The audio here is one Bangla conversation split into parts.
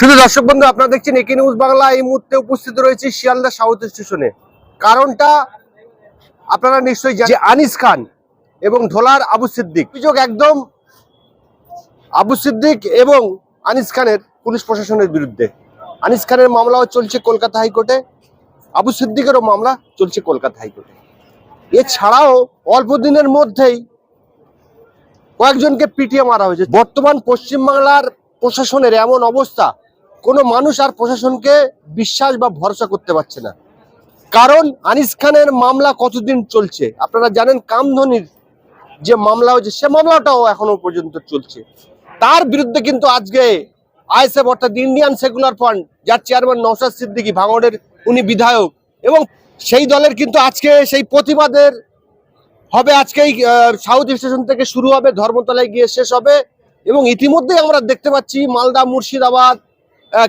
শুধু দর্শক বন্ধু আপনারা দেখছেন একে নিউজ বাংলা। এই মুহূর্তে উপস্থিত রয়েছে শিয়ালদা সাউথ স্টেশনে। কারণটা আপনারা নিশ্চয়ই জানেন। যে আনিস খান এবং ধোলার আবু সিদ্দিক। অভিযোগ একদম আবু সিদ্দিক এবং আনিস খানের পুলিশ প্রশাসনের বিরুদ্ধে। আনিস খানের মামলাও চলছে কলকাতা হাইকোর্টে। আবু সিদ্দিকেরও মামলা চলছে কলকাতা হাইকোর্টে। এছাড়াও অল্প দিনের মধ্যেই কয়েকজনকে পিটিয়ে মারা হয়েছে। বর্তমান পশ্চিমবাংলার প্রশাসনের এমন অবস্থা কোনো মানুষ আর প্রশাসনকে বিশ্বাস বা ভরসা করতে পারছে না। কারণ আনিস খানের মামলা কতদিন চলছে? আপনারা জানেন কামধনির যে মামলা হয়েছে, সে মামলাটাও এখনও পর্যন্ত চলছে। তার বিরুদ্ধে কিন্তু আজকে আইএসএফ অর্থাৎ ইন্ডিয়ান সেকুলার ফান্ড, যার চেয়ারম্যান নৌসাদ সিদ্দিকী ভাঙড়ের উনি বিধায়ক, এবং সেই দলের কিন্তু আজকে সেই প্রতিবাদের হবে আজকেই সাউথ স্টেশন থেকে শুরু হবে, ধর্মতলায় গিয়ে শেষ হবে, এবং ইতিমধ্যেই আমরা দেখতে পাচ্ছি মালদা মুর্শিদাবাদ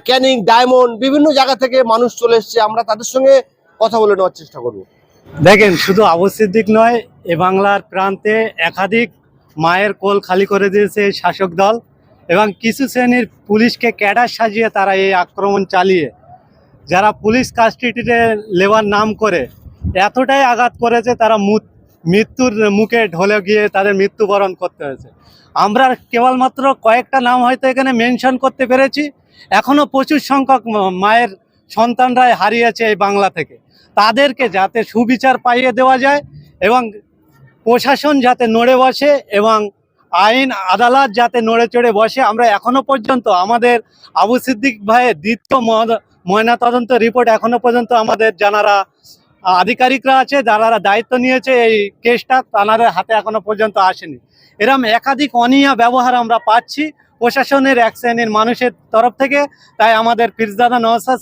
ক্যানিং, ডায়মন্ড, বিভিন্ন জায়গা থেকে মানুষ চলে এসছে। আমরা তাদের সঙ্গে কথা বলে নেওয়ার চেষ্টা করব। দেখেন, শুধু আবু সিদ্দিক নয়, এ বাংলার প্রান্তে একাধিক মায়ের কোল খালি করে দিয়েছে শাসক দল এবং কিছু শ্রেণির পুলিশকে ক্যাডার সাজিয়ে তারা এই আক্রমণ চালিয়ে, যারা পুলিশ কাস্টডিতে লেবার নাম করে, এতটাই আঘাত করেছে তারা মৃত্যুর মুখে ঢলে গিয়ে তাদের মৃত্যুবরণ করতে হয়েছে। আমরা কেবলমাত্র কয়েকটা নাম হয়তো এখানে মেনশন করতে পেরেছি এখনও প্রচুর সংখ্যক মায়ের সন্তানরাই হারিয়েছে এই বাংলা থেকে। তাদেরকে যাতে সুবিচার পাইয়ে দেওয়া যায় এবং প্রশাসন যাতে নড়ে বসে এবং আইন, আদালত যাতে নড়ে চড়ে বসে, আমরা এখনও পর্যন্ত আমাদের আবু সিদ্দিক ভাইয়ের দ্বিতীয় ময়না- ময়নাতদন্ত রিপোর্ট এখনও পর্যন্ত আমাদের জানারা আধিকারিকরা আছে, যারা দায়িত্ব নিয়েছে এই কেসটা, তাদের হাতে এখনও পর্যন্ত আসেনি। এরম একাধিক অনিয়া ব্যবহার আমরা পাচ্ছি। প্রশাসনের এক শ্রেণির মানুষের তরফ থেকে, তাই আমাদের ফিরজাদা নওসাদ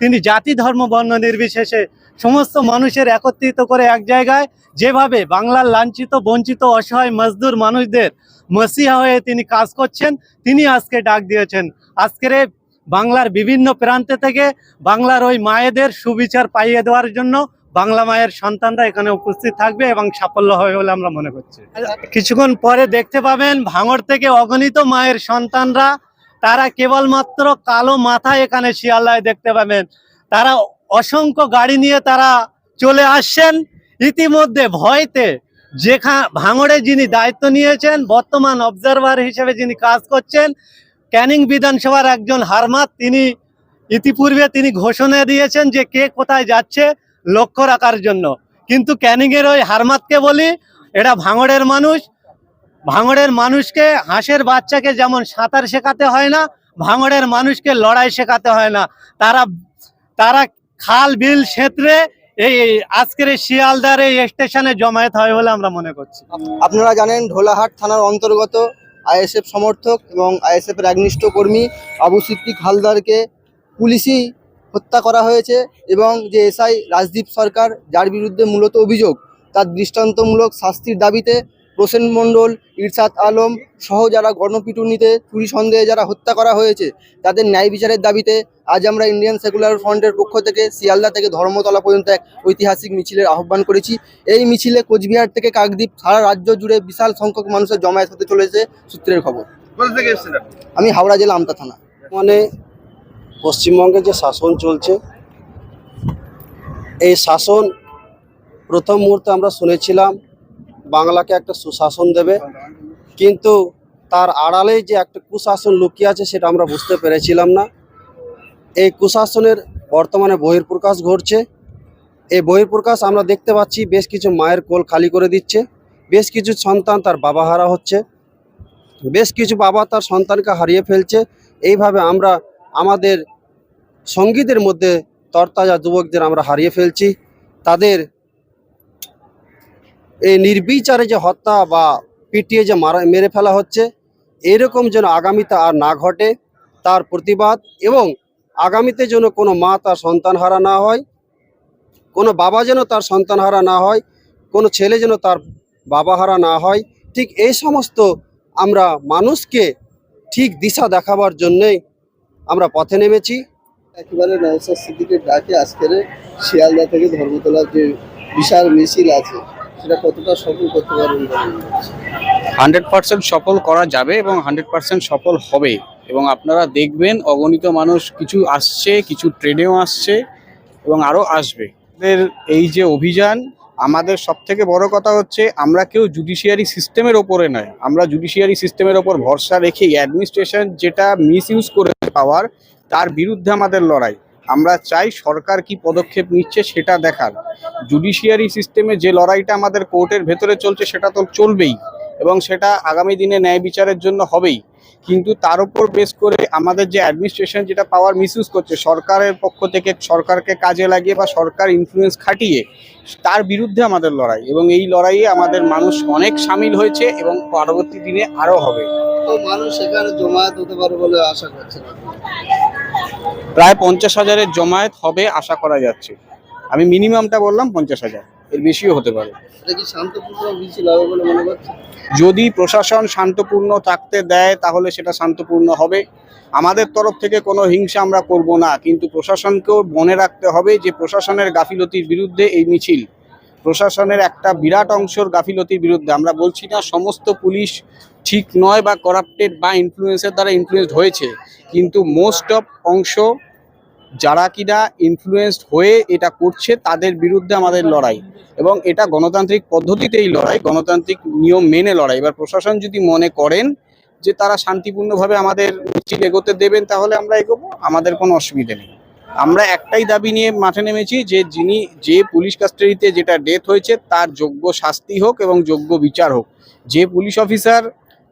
তিনি জাতি, ধর্ম, বর্ণ নির্বিশেষে সমস্ত মানুষের একত্রিত করে এক জায়গায়, যেভাবে বাংলার লাঞ্ছিত, বঞ্চিত, অসহায়, মজদুর মানুষদের মসিহা হয়ে তিনি কাজ করছেন, তিনি আজকে ডাক দিয়েছেন। আজকের বাংলার বিভিন্ন প্রান্তে থেকে বাংলার ওই মায়েদের সুবিচার পাইয়ে দেওয়ার জন্য বাংলা মায়ের সন্তানরা এখানে উপস্থিত থাকবে এবং সাফল্য হবে বলে আমরা মনে করছি। কিছুক্ষণ পরে দেখতে পাবেন ভাঙড় থেকে অগণিত মায়ের সন্তানরা, তারা কেবলমাত্র কালো মাথা এখানে শিয়ালদায় দেখতে পাবেন। তারা অসংখ্য গাড়ি নিয়ে তারা চলে আসছেন। ইতিমধ্যে ভয়তে যেখা, ভাঙড়ে যিনি দায়িত্ব নিয়েছেন, বর্তমান অবজারভার হিসেবে যিনি কাজ করছেন, ক্যানিং বিধানসভার একজন হারমাত, তিনি ইতিপূর্বে তিনি ঘোষণা দিয়েছেন যে কে কোথায় যাচ্ছে। লক্ষ্য রাখার জন্য। কিন্তু ক্যানিংয়ের ওই হারমাতকে বলি এটা ভাঙড়ের মানুষ। ভাঙড়ের মানুষকে হাঁসের বাচ্চাকে যেমন সাঁতার শেখাতে হয় না, ভাঙড়ের মানুষকে লড়াই শেখাতে হয় না। তারা তারা খাল, বিল ক্ষেত্রে এই আজকের এই শিয়ালদার এই স্টেশনে জমায়েত হয় বলে আমরা মনে করছি। আপনারা জানেন, ঢোলাহাট থানার অন্তর্গত আইএসএফ সমর্থক এবং আইএসএফ একনিষ্ঠ কর্মী আবু সিদ্দিক হালদারকে পুলিশই হত্যা করা হয়েছে এবং যে এসআই রাজদীপ সরকার যার বিরুদ্ধে মূলত অভিযোগ তার দৃষ্টান্তমূলক শাস্তির দাবিতে প্রসেন মণ্ডল ইরশাদ আলম সহ যারা গণপিটুনিতে চুরি সন্দেহে যারা হত্যা করা হয়েছে তাদের ন্যায় বিচারের দাবিতে আজ আমরা ইন্ডিয়ান সেকুলার ফ্রন্টের পক্ষ থেকে শিয়ালদা থেকে ধর্মতলা পর্যন্ত এক ঐতিহাসিক মিছিলের আহ্বান করেছি। এই মিছিলে কোচবিহার থেকে কাকদ্বীপ সারা রাজ্য জুড়ে বিশাল সংখ্যক মানুষের জমায়েত হতে চলেছে সূত্রের খবর। আমি হাওড়া জেলা আমতা থানা। মানে পশ্চিমবঙ্গে যে শাসন চলছে, এই শাসন প্রথম মুহূর্তে আমরা শুনেছিলাম বাংলাকে একটা সুশাসন দেবে, কিন্তু তার আড়ালেই যে একটা কুশাসন লুকিয়ে আছে সেটা আমরা বুঝতে পেরেছিলাম না। এই কুশাসনের বর্তমানে বহির্প্রকাশ ঘটছে। এই বহির্প্রকাশ আমরা দেখতে পাচ্ছি বেশ কিছু মায়ের কোল খালি করে দিচ্ছে, বেশ কিছু সন্তান তার বাবা হারা হচ্ছে, বেশ কিছু বাবা তার সন্তানকে হারিয়ে ফেলছে। এইভাবে আমরা আমাদের সঙ্গীদের মধ্যে তরতাজা যুবকদের আমরা হারিয়ে ফেলছি। তাদের এই নির্বিচারে যে হত্যা বা পিটিয়ে যে মারা, মেরে ফেলা হচ্ছে, এরকম যেন আগামীতে আর না ঘটে, তার প্রতিবাদ এবং আগামীতে যেন কোনো মা তার সন্তান হারা না হয়, কোনো বাবা যেন তার সন্তান হারা না হয়, কোনো ছেলে যেন তার বাবা হারা না হয়, ঠিক এই সমস্ত আমরা মানুষকে ঠিক দিশা দেখাবার জন্যেই আমরা পথে নেমেছি। একেবারে নওসাদ সিদ্দিকের ডাকে আজকের শিয়ালদা থেকে ধর্মতলার যে বিশাল মিছিল আছে, সেটা কতটা সফল করতে পারবেন হান্ড্রেড পার্সেন্ট সফল করা যাবে এবং হান্ড্রেড পার্সেন্ট সফল হবে। এবং আপনারা দেখবেন অগণিত মানুষ কিছু আসছে, কিছু ট্রেনেও আসছে এবং আরও আসবে। এই যে অভিযান, আমাদের সব থেকে বড় কথা হচ্ছে আমরা কেউ জুডিশিয়ারি সিস্টেমের ওপরে নয়। আমরা জুডিশিয়ারি সিস্টেমের ওপর ভরসা রেখেই অ্যাডমিনিস্ট্রেশন যেটা মিস ইউজ করে পাওয়ার তার বিরুদ্ধে আমাদের লড়াই। আমরা চাই সরকার কি পদক্ষেপ নিচ্ছে সেটা দেখার। জুডিশিয়ারি সিস্টেমে যে লড়াইটা আমাদের কোর্টের ভেতরে চলছে সেটা তো চলবেই এবং সেটা আগামী দিনে ন্যায় বিচারের জন্য হবেই। কিন্তু তার উপর বেস করে আমাদের যে অ্যাডমিনিস্ট্রেশন যেটা পাওয়ার মিসইউজ করছে, সরকারের পক্ষ থেকে সরকারকে কাজে লাগিয়ে বা সরকার ইনফ্লুয়েন্স খাটিয়ে, তার বিরুদ্ধে আমাদের লড়াই এবং এই লড়াইয়ে আমাদের মানুষ অনেক সামিল হয়েছে এবং পরবর্তী দিনে আরও হবে। তো মানুষ সেখানে জমায়েত হতে পারে বলে আশা আপনি? প্রায় পঞ্চাশ হাজারের জমায়েত হবে আশা করা যাচ্ছে। আমি মিনিমামটা বললাম পঞ্চাশ হাজার। এর বেশিও হতে পারে। যদি প্রশাসন শান্তপূর্ণ থাকতে দেয় তাহলে সেটা শান্তপূর্ণ হবে। আমাদের তরফ থেকে কোনো হিংসা আমরা করব না কিন্তু প্রশাসনকেও মনে রাখতে হবে যে প্রশাসনের গাফিলতির বিরুদ্ধে এই মিছিল প্রশাসনের একটা বিরাট অংশের গাফিলতির বিরুদ্ধে। আমরা বলছি না সমস্ত পুলিশ ঠিক নয় বা করাপ্টেড বা ইনফ্লুয়েন্সের দ্বারা ইনফ্লুয়েসড হয়েছে। কিন্তু মোস্ট অফ অংশ যারা কিনা ইনফ্লুয়েসড হয়ে এটা করছে, তাদের বিরুদ্ধে আমাদের লড়াই। এবং এটা গণতান্ত্রিক পদ্ধতিতেই লড়াই, গণতান্ত্রিক নিয়ম মেনে লড়াই। এবার প্রশাসন যদি মনে করেন যে তারা শান্তিপূর্ণভাবে আমাদের মিছিল এগোতে দেবেন, তাহলে আমরা এগোবো। আমাদের কোনো অসুবিধে নেই। আমরা একটাই দাবি নিয়ে মাঠে নেমেছি যে যিনি যে পুলিশ কাস্টাডিতে যেটা ডেথ হয়েছে তার যোগ্য শাস্তি হোক এবং যোগ্য বিচার হোক। যে পুলিশ অফিসার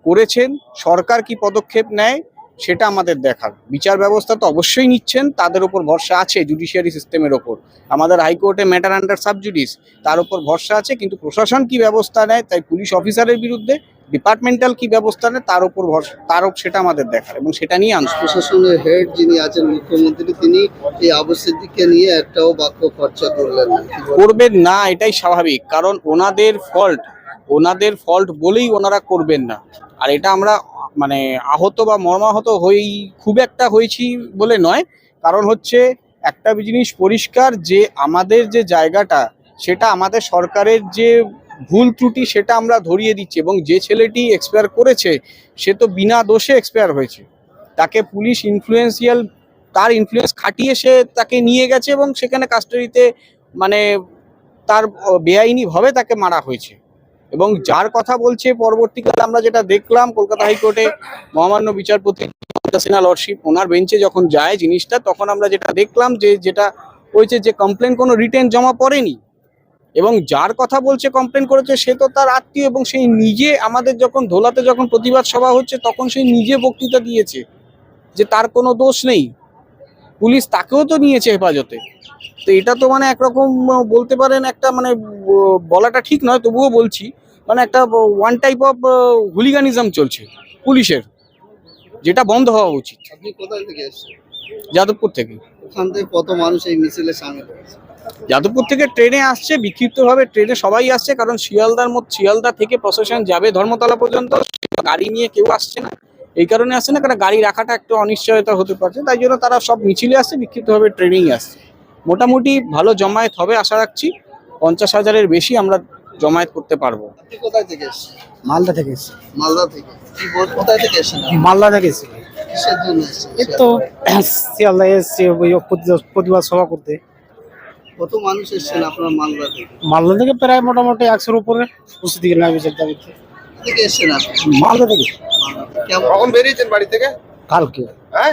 করেছেন, সরকার কি পদক্ষেপ নেয় সেটা আমাদের দেখার। বিচার ব্যবস্থা তো অবশ্যই নিচ্ছেন, তাদের উপর ভরসা আছে জুডিশিয়ারি সিস্টেমের ওপর আমাদের হাইকোর্টে ম্যাটার আন্ডার সাবজুডিস তার উপর ভরসা আছে, কিন্তু প্রশাসন কি ব্যবস্থা নেয় তাই পুলিশ অফিসারের বিরুদ্ধে ডিপার্টমেন্টাল কি ব্যবস্থা নেয় তার উপর ভরসা তার সেটা আমাদের দেখার এবং সেটা নিয়ে আনছি প্রশাসনের হেড যিনি আছেন মুখ্যমন্ত্রী তিনি এই সিদ্দিককে নিয়ে একটাও বাক্য খরচা করলেন? করবেন না এটাই স্বাভাবিক কারণ ওনাদের ফল্ট ওনাদের ফল্ট বলেই ওনারা করবেন না আর এটা আমরা মানে আহত বা মর্মাহত হই খুব একটা হয়েছি বলে নয় কারণ হচ্ছে একটা জিনিস পরিষ্কার যে আমাদের যে জায়গাটা সেটা আমাদের সরকারের যে ভুল ত্রুটি সেটা আমরা ধরিয়ে দিচ্ছি এবং যে ছেলেটি এক্সপায়ার করেছে, সে তো বিনা দোষে এক্সপায়ার হয়েছে। তাকে পুলিশ ইনফ্লুয়েন্সিয়াল তার ইনফ্লুয়েন্স খাটিয়ে সে তাকে নিয়ে গেছে এবং সেখানে কাস্টাডিতে মানে তার বেআইনিভাবে তাকে মারা হয়েছে। এবং যার কথা বলছে, পরবর্তীকালে আমরা যেটা দেখলাম, কলকাতা হাইকোর্টে মহামান্য বিচারপতি সিনহা লর্ডশিপ ওনার বেঞ্চে যখন যায় জিনিসটা, তখন আমরা যেটা দেখলাম যে যেটা হয়েছে যে কমপ্লেন কোনো রিটেন জমা পড়েনি। এবং যার কথা বলছে কমপ্লেন করেছে সে তো তার আত্মীয় এবং সেই নিজে আমাদের যখন ধোলাতে যখন প্রতিবাদ সভা হচ্ছে তখন সেই নিজে বক্তৃতা দিয়েছে যে তার কোনো দোষ নেই। পুলিশ তাকেও তো নিয়েছে হেফাজতে। তো এটা তো মানে একরকম বলতে পারেন একটা মানে বলাটা ঠিক নয় তবুও বলছি মানে একটা ওয়ান টাইপ অফ হুলিগানিজম চলছে পুলিশের যেটা বন্ধ হওয়া উচিত। আপনি কোথায় থেকে যাদবপুর থেকে। ওখান থেকে কত মানুষ এই মিছিলে সামিল হয়েছে যাদবপুর থেকে ট্রেনে আসছে বিক্ষিপ্তভাবে ট্রেনে সবাই আসছে কারণ শিয়ালদার মধ্যে শিয়ালদা থেকে প্রশাসন যাবে ধর্মতলা পর্যন্ত গাড়ি নিয়ে কেউ আসছে না। এই কারণে আসছে না কারণ গাড়ি রাখাটা একটু অনিশ্চয়তা হতে পারছে তাই জন্য তারা সব মিছিলে আসছে বিক্ষিপ্তভাবে ট্রেনেই আসছে। মোটামুটি ভালো জমায়েত হবে আশা রাখছি। পঞ্চাশ হাজারের বেশি আমরা জমায়েত করতে পারব। কোথায় থেকে মালদা থেকে এসেছি। মালদা থেকে? কি কোথায় থেকে মালদা থেকে এসেছি। এই তো শিয়ালদা এসেছি প্রতিবাদ সভা করতে। কত মানুষ এসেছেন আপনার মালদা থেকে? মালদা থেকে প্রায় মোটামুটি একশোর উপরে উপস্থিত দিকে নামে বিচার দাবিতে থেকে এসেছেন আপনি? মালদা থেকে। কখন বেরিয়েছেন বাড়ি থেকে? কালকে। হ্যাঁ?